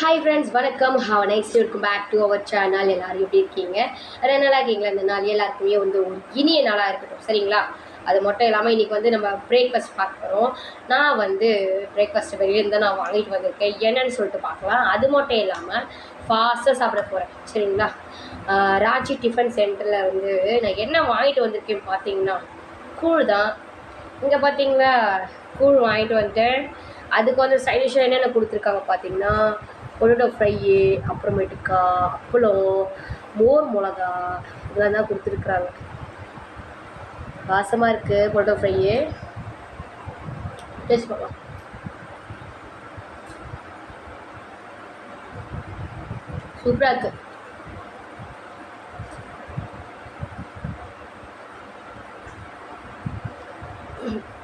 Hi friends வணக்கம். Have nice இருக்கும் back to our channel எல்லாரும் எப்படி இருக்கீங்க? ரெண்டு நாளாக இருக்கீங்களா? இந்த நாள் எல்லாருக்குமே வந்து ஒரு இனிய நாளாக இருக்கட்டும். சரிங்களா? அது மட்டும் இல்லாமல் இன்றைக்கி வந்து நம்ம பிரேக்ஃபாஸ்ட் பார்க்க போகிறோம் நான் வந்து பிரேக்ஃபாஸ்ட் வெளியிலேருந்து நான் வாங்கிட்டு வந்திருக்கேன். என்னன்னு சொல்லிட்டு பார்க்கலாம். அது மட்டும் இல்லாமல் ஃபாஸ்ட்டாக சாப்பிட போகிறேன் சரிங்களா? ராஜி டிஃபன் சென்டரில் வந்து நான் என்ன வாங்கிட்டு வந்திருக்கேன் பார்த்தீங்கன்னா கூழ் தான். இங்கே பார்த்தீங்களா? கூழ் வாங்கிட்டு வந்துட்டேன் அதுக்கு வந்து சைடிஷாக என்னென்ன கொடுத்துருக்காங்க பார்த்தீங்கன்னா பொட்டேட்டோ ஃப்ரையி அப்புறமேட்டுக்கா அப்பளம் மோர் மிளகா இதெல்லாம் தான் கொடுத்துருக்குறாங்க. வாசமாக இருக்குது பொட்டேட்டோ ஃப்ரையி டேஸ்ட் பண்ணலாம் சூப்பராக இருக்குது Mm-hmm.